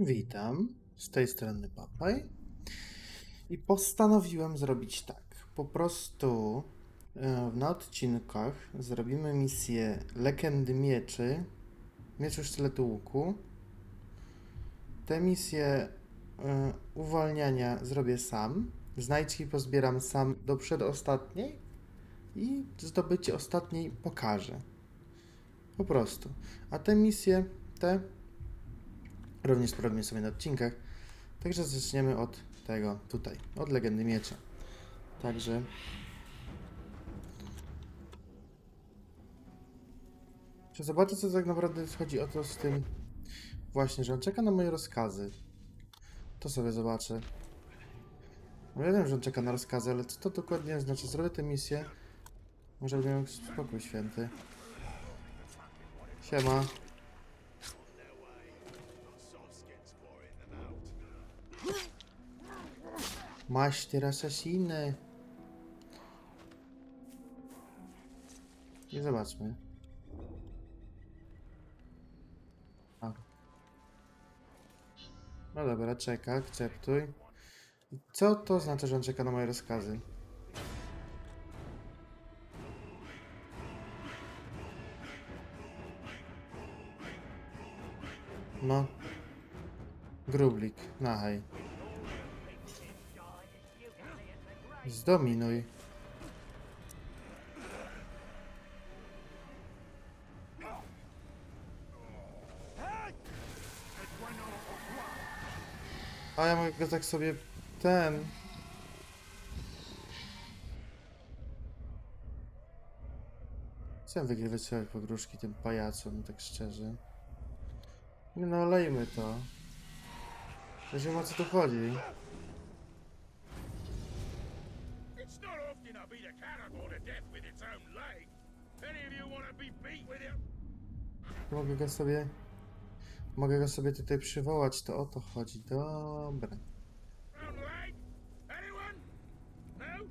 Witam, z tej strony Papaj. I postanowiłem zrobić tak. Po prostu e, na odcinkach zrobimy misję Legendy Mieczy, Mieczu Sztyletu Łuku. Te misje e, uwalniania zrobię sam. Znajdźki pozbieram sam do przedostatniej i zdobycie ostatniej pokażę. Po prostu. A te misje, te również porobimy sobie na odcinkach. Także zaczniemy od tego tutaj, od Legendy Miecza. Także... Czy zobaczę, co tak naprawdę chodzi o to z tym... Właśnie, że on czeka na moje rozkazy. To sobie zobaczę. No ja wiem, że on czeka na rozkazy, ale co to dokładnie znaczy? Zrobię tę misję. Może będę spokój święty. Siema. Master asasiny. I zobaczmy. A. No dobra, czeka, akceptuj. Co to oznacza, że on czeka na moje rozkazy? No. Grublik, nachaj. Zdominuj. A ja mogę tak sobie ten. Chcę wygrywać sobie pogróżki tym pajacom, tak szczerze. No, olejmy to. Wiem o co tu chodzi. Beat a cannibal to death with its own leg. Any of you want to be beat with it? Mogę go sobie. Mogę go sobie tutaj przywołać, to o to chodzi. Dobra. No?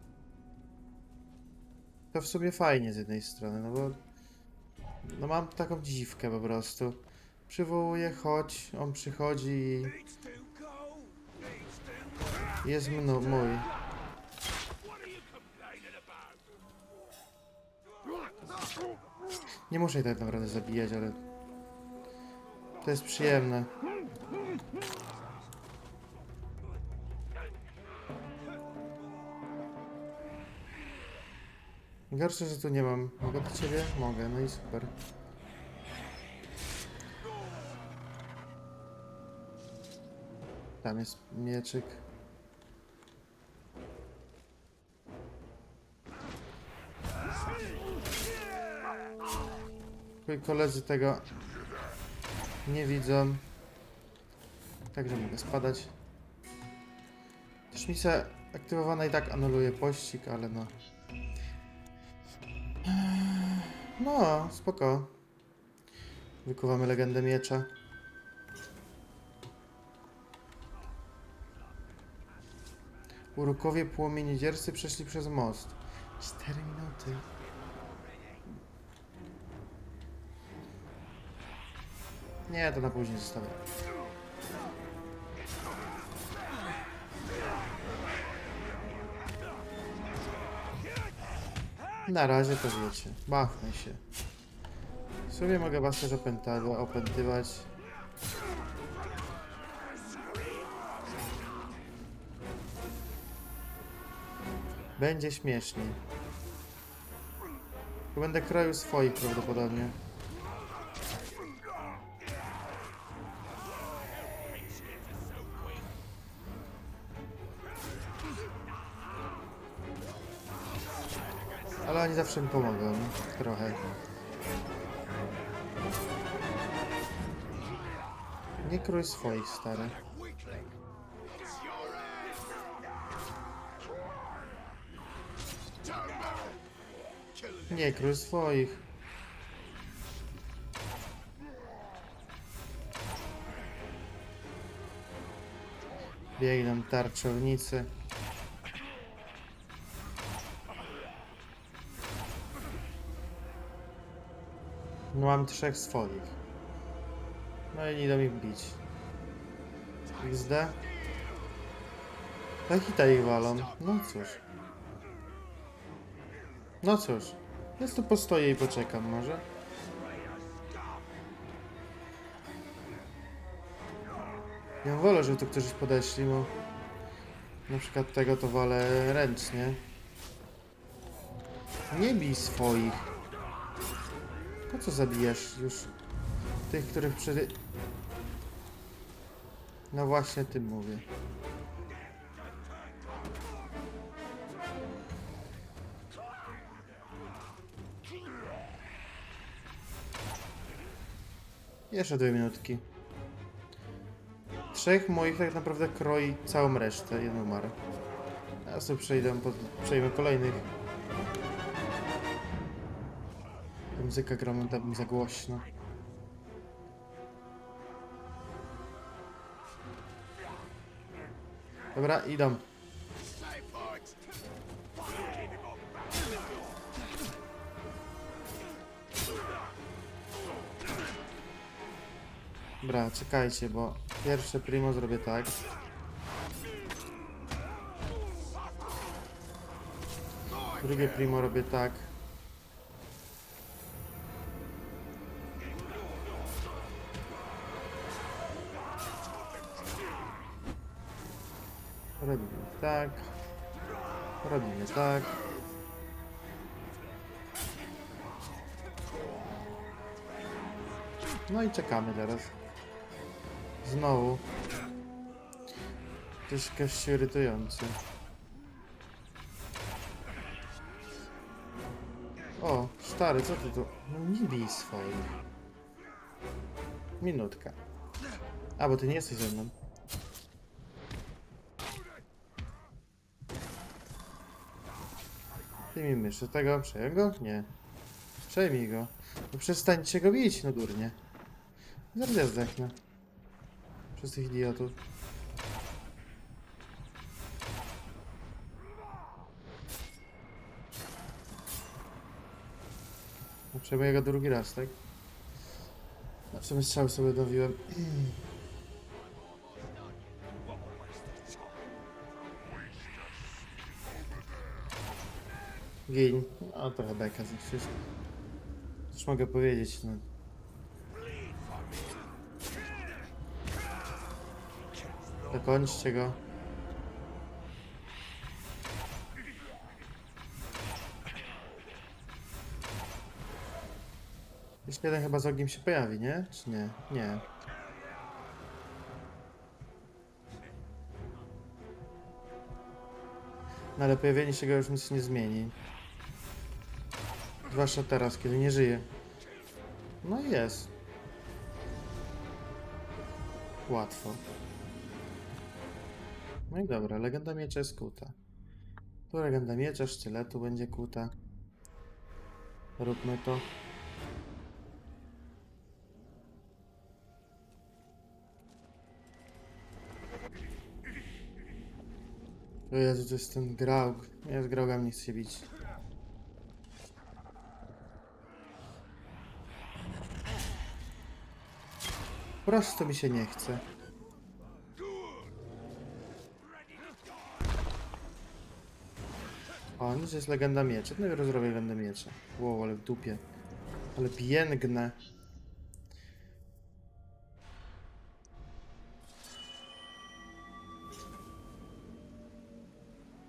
To w sumie fajnie z jednej strony, no bo. No mam taką dziwkę po prostu. Przywołuję, chodź, on przychodzi i jest mnu, mój. Nie muszę jej tak naprawdę zabijać, ale. To jest przyjemne. Gorsze, że tu nie mam. Mogę do ciebie? Mogę, no i super. Tam jest mieczyk. Koledzy tego nie widzą. Także mogę spadać. Też aktywowana i tak anuluje pościg, ale no. No, spoko. Wykuwamy legendę miecza. Urukowie płomieniedziercy przeszli przez most. 4 minuty. Nie, to na później zostawię. Na razie to wiecie. Machnę się. W sumie mogę was też opęta- opętywać. Będzie śmieszniej. Tu będę kroił swoich prawdopodobnie. Zawsze mi pomogą. Trochę. Nie krój swoich, stary. Nie krój swoich. Biegną tarczownicy. Mam trzech swoich. No i nie idą ich bić. XD. Na hita ich walą. No cóż. No cóż. Więc tu postoję i poczekam może. Ja wolę, żeby tu którzy podeszli, bo na przykład tego to wolę ręcznie. Nie bij swoich. Po co zabijesz już tych, których przed... No właśnie tym mówię. Jeszcze dwie minutki. Trzech moich tak naprawdę kroi całą resztę, jedną marę. Ja sobie przejdę, pod, przejmę kolejnych. Muzyka gra momentami za głośno. Dobra, idą. Dobra, czekajcie, bo pierwsze primo zrobię tak. Drugie primo robię tak. Tak. Robimy tak. No i czekamy teraz. Znowu. To jest irytujący. O, stary, co ty tu? No nie bij. Minutka. A, bo ty nie jesteś ze mną. Przejmijmy jeszcze tego. Przejął go? Nie. Przejmij go. No przestańcie go bić, no durnie. Zaraz ja zdechnę. Przez tych idiotów. No, Przejmuję go drugi raz, tak? Na czym strzał sobie dowiłem. Gin. O, trochę beka z nich wszystko. Cóż mogę powiedzieć, no. Dokończcie go. Jeszcze jeden chyba z ogniem się pojawi, nie? Czy nie? Nie. No ale pojawienie się go już nic nie zmieni. Zwłaszcza teraz, kiedy nie żyje. No jest. Łatwo. No i dobra, legenda miecza jest kuta. Tu legenda miecza, sztyletu będzie kuta. Róbmy to. O Jezu, to jest ten graug. Ja z graugami nie się bić. Prosto mi się nie chce. O, nic jest legenda miecza. I rozrobię legendę miecza. Wow, ale w dupie. Ale piękne.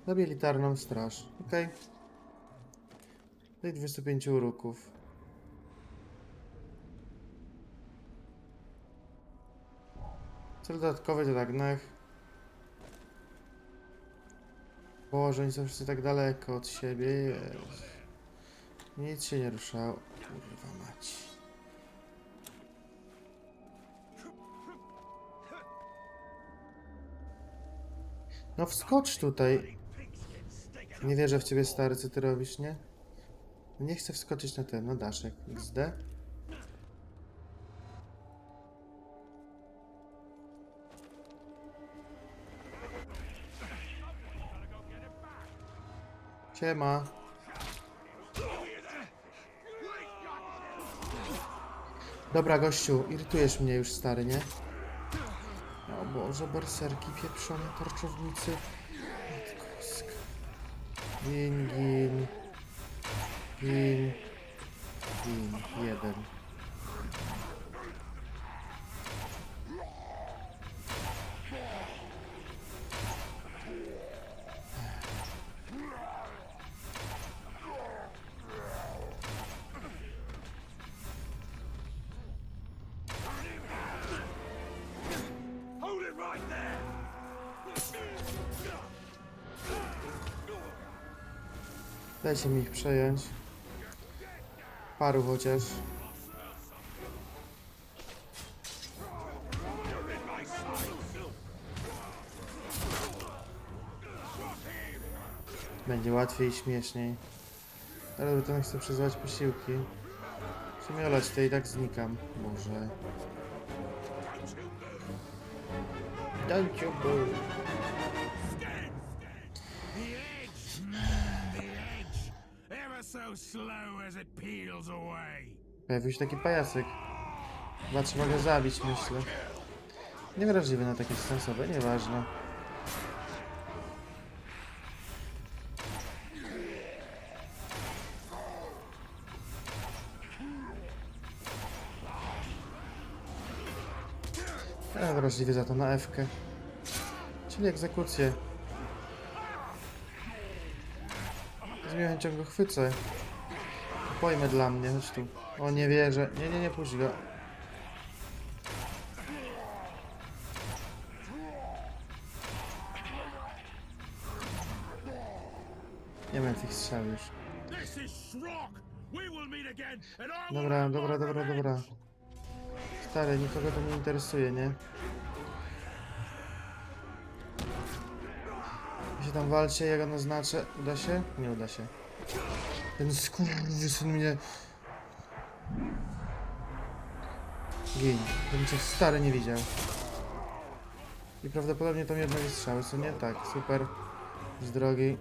Zabiję elitarną straż. Okej. Okay. 25 uruków. Cel dodatkowy to tak nech. Boże, oni są wszyscy tak daleko od siebie. Jezu. Nic się nie ruszało. Kurwa mać. No wskocz tutaj. Nie wierzę w ciebie stary, co ty robisz, nie? Nie chcę wskoczyć na ten, na daszek. XD. Siema. Dobra, gościu, irytujesz mnie już, stary, nie? O Boże, berserki, pieprzone tarczownicy. Gin, gin. Gin. Gin. Jeden. Dajcie mi ich przejąć. Paru chociaż. Będzie łatwiej i śmieszniej. Ale to nie chcę przyzwać posiłki. Przemiolać to i tak znikam. Może. Don't you move. Pojawił się taki pajacek. Chyba trzeba go zabić, myślę. Niewrażliwy na takie sensowne, nieważne. Ale wrażliwy za to na F-kę. Czyli egzekucję. Z go chwycę. Pojmę dla mnie, chodź tu. O, nie wierzę. Nie, nie, nie, puść go. Nie mam tych strzał już. Dobra, dobra, dobra, dobra. Stary, nikogo to nie interesuje, nie? Wy się tam walcie, ja go naznaczę. Uda się? Nie uda się. Ten skurwysyn mnie... Gin. Bym cię stary nie widział. I prawdopodobnie tam jednak strzały, co nie? Tak, super. Z drogi.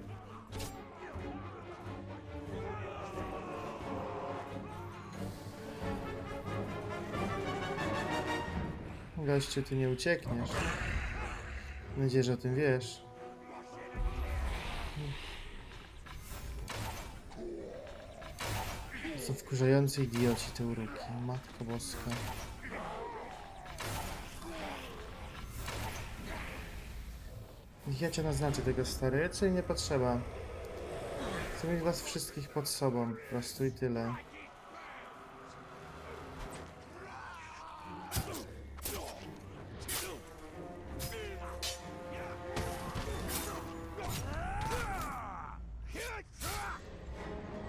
Gościu, ty nie uciekniesz. Mam nadzieję, że o tym wiesz. Są wkurzający idioci te uroki. Matko boska. Ja cię naznaczę tego stary, czy nie potrzeba. Chcę mieć was wszystkich pod sobą, po prostu i tyle.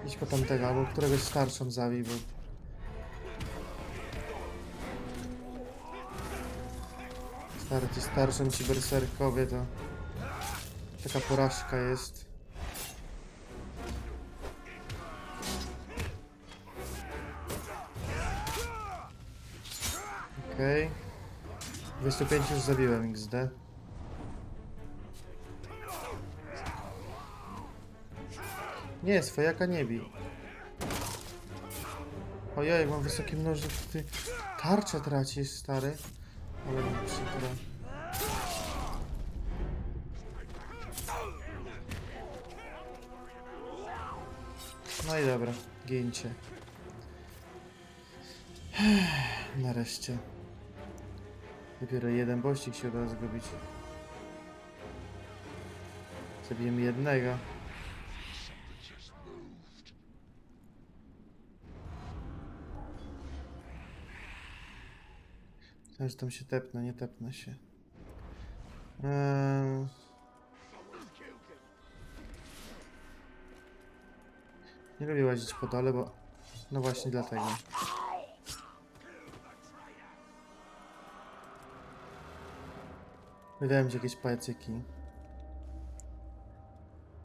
Idź po tamtego, któregoś starszą zabij, bo... Stary, ci starszą ci berserkowie to... Taka porażka jest. Okej. Okay. 25 już zabiłem XD. Nie, swojaka nie bij. Ojej, mam wysoki mnożnik, ty tarczę tracisz, stary. Ale przykro. No i dobra, gięcie. Nareszcie. Dopiero jeden bościk się udało zgubić. Zabijemy jednego. Myślałem, że tam się tepnę, nie tepnę się. Eee... Nie lubię łazić po dole, bo... No właśnie dlatego. Wydałem ci jakieś pajacyki.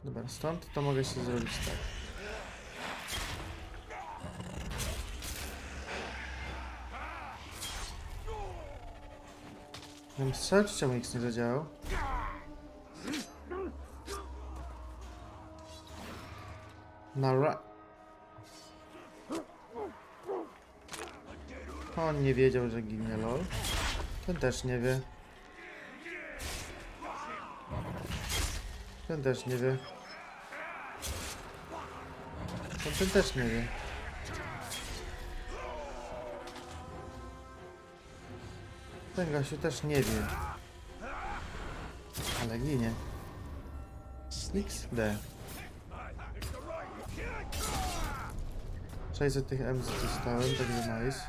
Dobra, stąd to mogę się zrobić tak. Miałem strzelać, czemu nic nie zadziałał? Nara... On nie wiedział, że ginie lol. Ten też nie wie. Ten też nie wie. Ten, ten też nie wie. Ten gościu też nie wie. Ale ginie. XD. 600 tych M dostałem, także nice.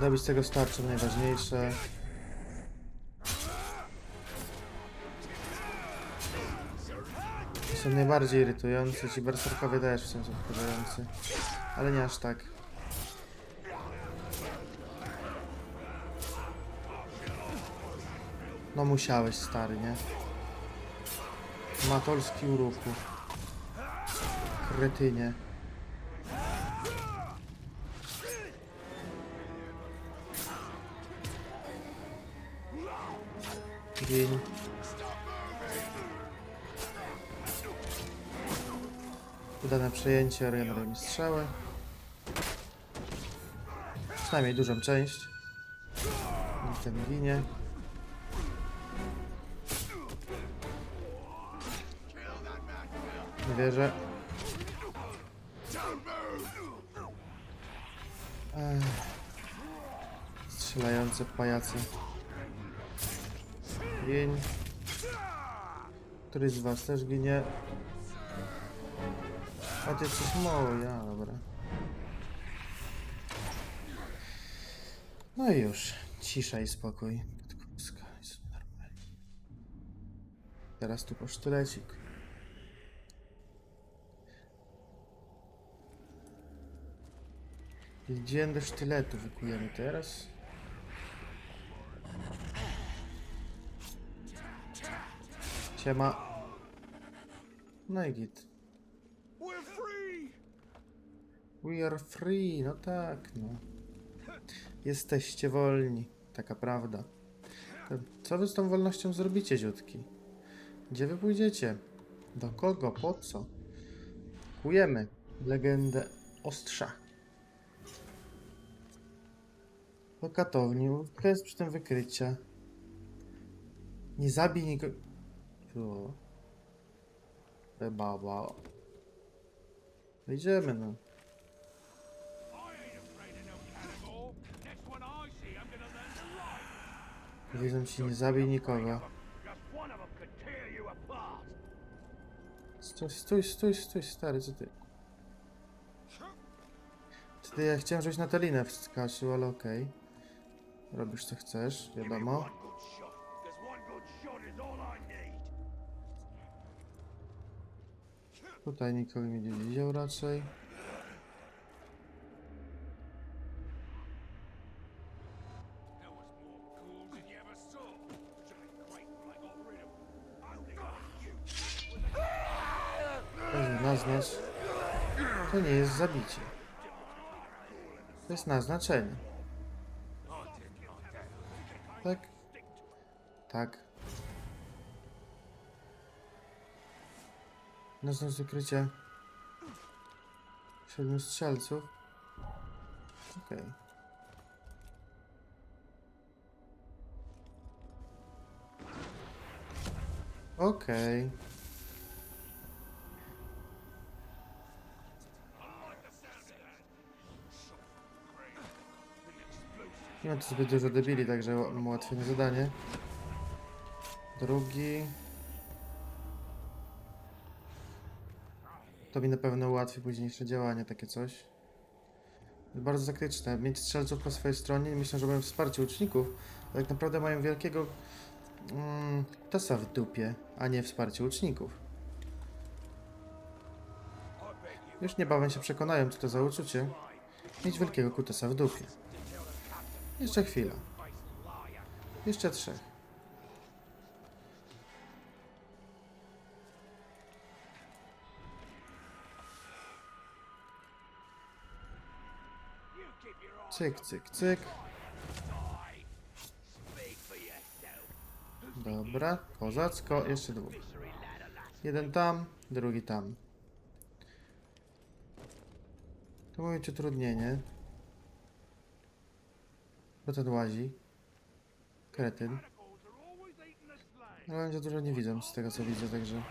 Dobić tego starczą najważniejsze. Są najbardziej irytujący, ci berserkowie też są wkurzający. Ale nie aż tak. No musiałeś stary, nie? Matolski uruchu. Kretynie. Dzień. Udane przejęcie, regeneruje mi strzały. Przynajmniej dużą część. Niech ten ginie. Nie wierzę. Ech. Strzelające pajacy. Gień. Któryś z was też ginie. A ty jesteś moja, dobra. No i już. Cisza i spokój. Jest normalnie. Teraz tu po sztylecik. Gdzie do sztyletu wykujemy teraz? Siema. No i git. We're free! We are free, no tak, no. Jesteście wolni, taka prawda. Co wy z tą wolnością zrobicie, ziutki? Gdzie wy pójdziecie? Do kogo? Po co? Kujemy legendę ostrza. Do katowni. To jest przy tym wykrycia. Nie zabij nikogo. Tu. Baba. Idziemy, no. I ain't afraid of no cannibal. Next one I see, I'm gonna learn to like. Wiedzą ci, nie zabij nikogo. Stój, stój, stój, stój, stary, co ty? Wtedy ja chciałem, żebyś na tę linę wskoczył, ale okej. Robisz co chcesz, wiadomo. Tutaj nikogo nie widział raczej. Zabicie. To jest naznaczenie. Tak? Tak. Naznacz wykrycia. Siedmiu strzelców. Okej. Okej. Nie ma tu zbyt dużo debili, także ułatwione zadanie. Drugi. To mi na pewno ułatwi późniejsze działanie, takie coś. Bardzo zakryczne. Mieć strzelców po swojej stronie, myślę, że mają wsparcie uczników, a tak naprawdę mają wielkiego mm, tasa w dupie, a nie wsparcie uczników. Już niebawem się przekonają, co to za uczucie. Mieć wielkiego kutasa w dupie. Jeszcze chwila. Jeszcze trzech. Cyk, cyk, cyk. Dobra, kozacko. Jeszcze dwóch. Jeden tam, drugi tam. To mówić utrudnienie. Co ten łazi? Kretyn. No będzie dużo nie widzę z tego co widzę, także...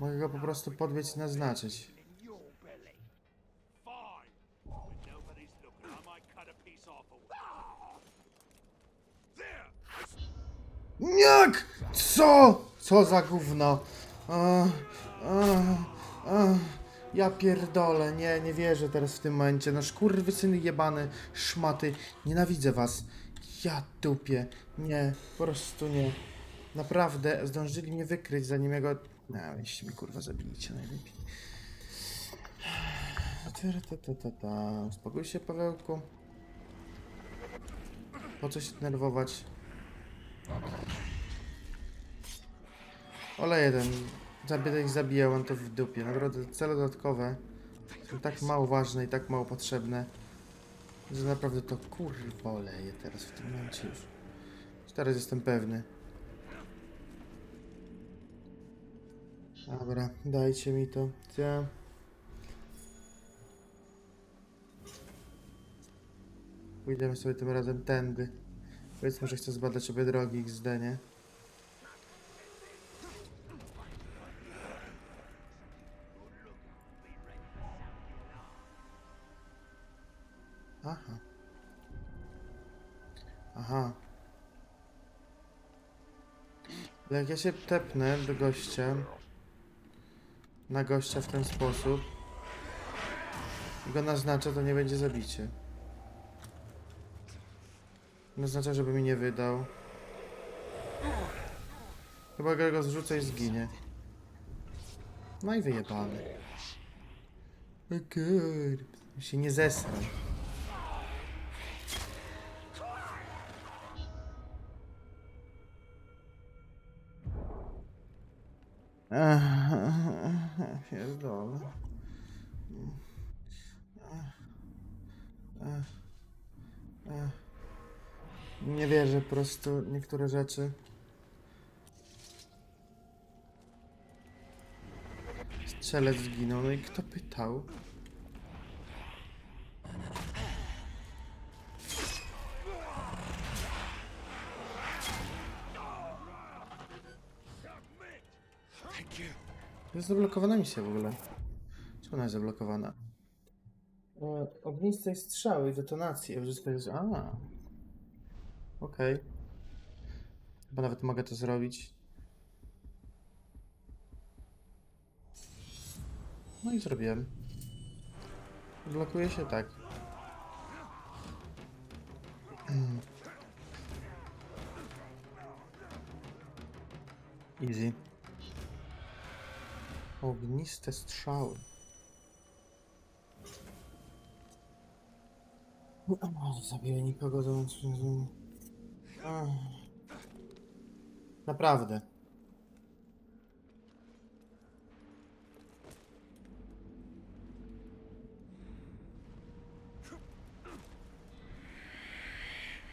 Mogę go po prostu podbiec i naznaczyć. Jak? Co? Co za gówno? A, a, a. Ja pierdolę, nie, nie wierzę teraz w tym momencie. No syny jebane, szmaty, nienawidzę was. Ja dupie, nie, po prostu nie. Naprawdę, zdążyli mnie wykryć zanim ja go... No, weźcie mi kurwa zabijcie najlepiej. Ta, ta, ta, ta. Uspokój się, Pawełku. Po co się denerwować? Olej jeden. Zabijać zabijał, on to w dupie. Naprawdę cele dodatkowe są tak mało ważne i tak mało potrzebne, że naprawdę to kurwa oleje teraz w tym momencie już. Już Teraz jestem pewny. Dobra, dajcie mi to. Ja. Pójdziemy sobie tym razem tędy. Powiedzmy, że chcę zbadać obie drogi XD, nie? Aha. Ale Jak ja się tepnę do gościa, na gościa w ten sposób go naznaczę, to nie będzie zabicie. Naznacza, żeby mi nie wydał. Chyba go zrzucę i zginie. No i wyjebany. Okej. Się nie zesrał. Pierdolę. Nie wierzę po prostu niektóre rzeczy. Strzelec zginął, no i kto pytał? Jest zablokowana misja w ogóle. Czemu ona jest zablokowana? E, ognistej strzały i detonacji. Uzyskać... A. Okej. Chyba nawet mogę to zrobić. No i zrobiłem. Blokuje się tak. Easy. Ogniste strzały. Zabiję nikogo Ach. Naprawdę.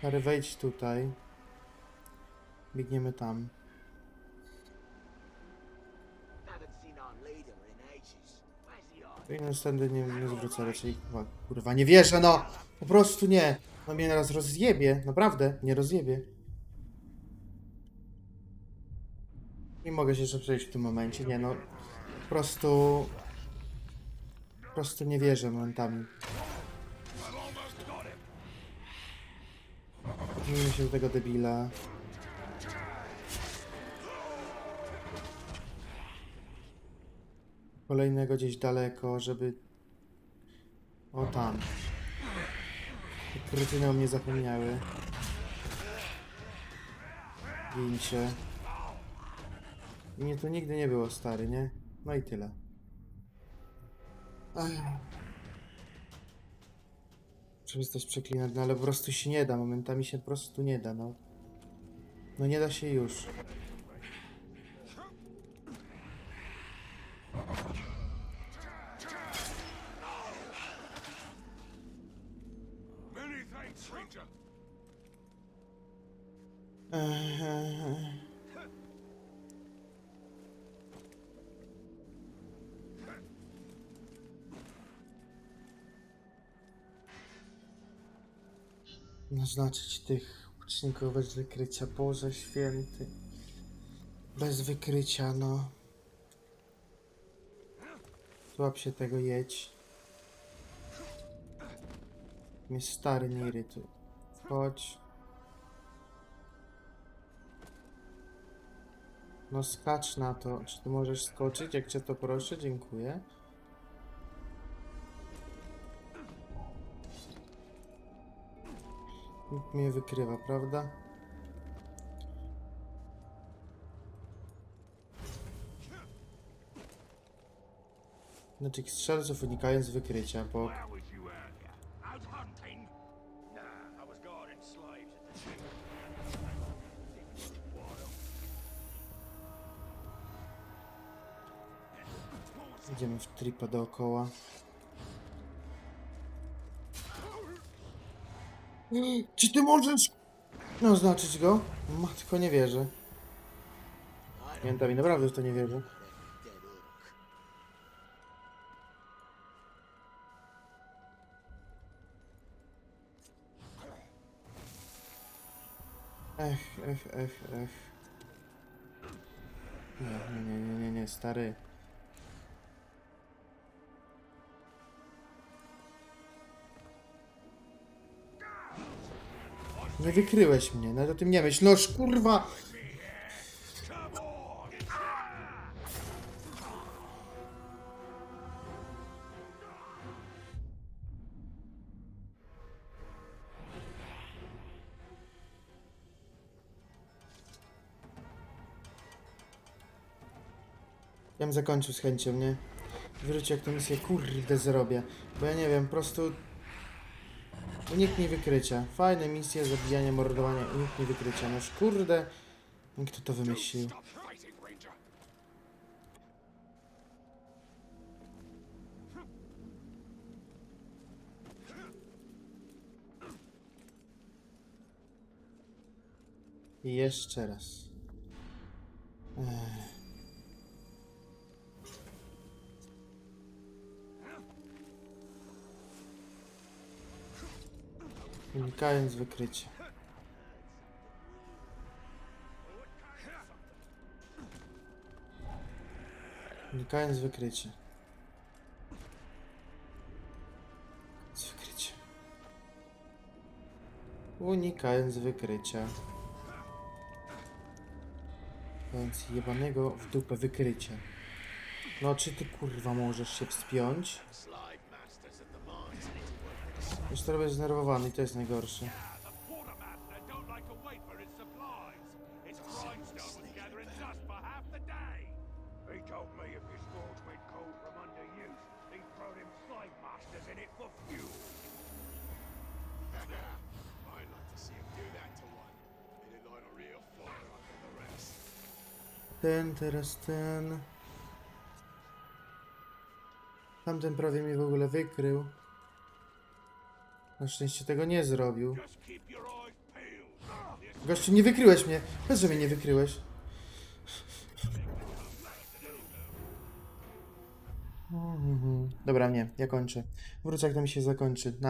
Harry, wejdź tutaj. Biegniemy tam. Powinien stędy nie, nie zwrócę raczej. Kurwa, kurwa, nie wierzę, no! Po prostu nie! No mnie teraz rozjebie, naprawdę, nie rozjebie. Nie mogę się jeszcze przejść w tym momencie, nie no. Po prostu... Po prostu nie wierzę momentami. Zmienimy się do tego debila. Kolejnego gdzieś daleko, żeby... O tam. Te Kretyny o mnie zapomniały. Gincie. I mnie tu nigdy nie było, stary, nie? No i tyle. Ach. Przestać przeklinać, no ale po prostu się nie da. Momentami się po prostu nie da, no. No nie da się już. Naznaczyć tych łuczników bez wykrycia. Boże święty. Bez wykrycia, no. Złap się tego, jedź. Mnie stary nie irytuj. Chodź. No skacz na to. Czy ty możesz skoczyć? Jak cię to proszę, dziękuję. Mnie wykrywa, prawda? Znaczy strzelców unikając wykrycia, bo idziemy w tripa dookoła. Czy ty możesz no, oznaczyć go? Matko, nie wierzę. Pamiętam i naprawdę w to nie wierzę. Ech, ech, ech, ech. Nie, nie, nie, nie, nie, stary. Nie wykryłeś mnie, nawet o tym nie myśl. Noż kurwa! Ja bym zakończył z chęcią, nie? Wróć jak tę misję kurde zrobię. Bo ja nie wiem, po prostu... Uniknij wykrycia. Fajne misje, zabijanie, mordowanie, uniknij wykrycia. Noż kurde... Kto to wymyślił? I jeszcze raz. Ech. Unikając wykrycia. Unikając wykrycia. Z wykrycia. Unikając wykrycia. Więc jebanego w dupę wykrycia. No czy ty kurwa możesz się wspiąć? Już trochę zdenerwowany i to jest najgorsze. Ten, teraz ten. Tamten prawie mnie w ogóle wykrył. Na szczęście tego nie zrobił. Gościu, nie wykryłeś mnie. Bez, że mnie nie wykryłeś. Dobra, nie, ja kończę. Wrócę, jak to mi się zakończy. Na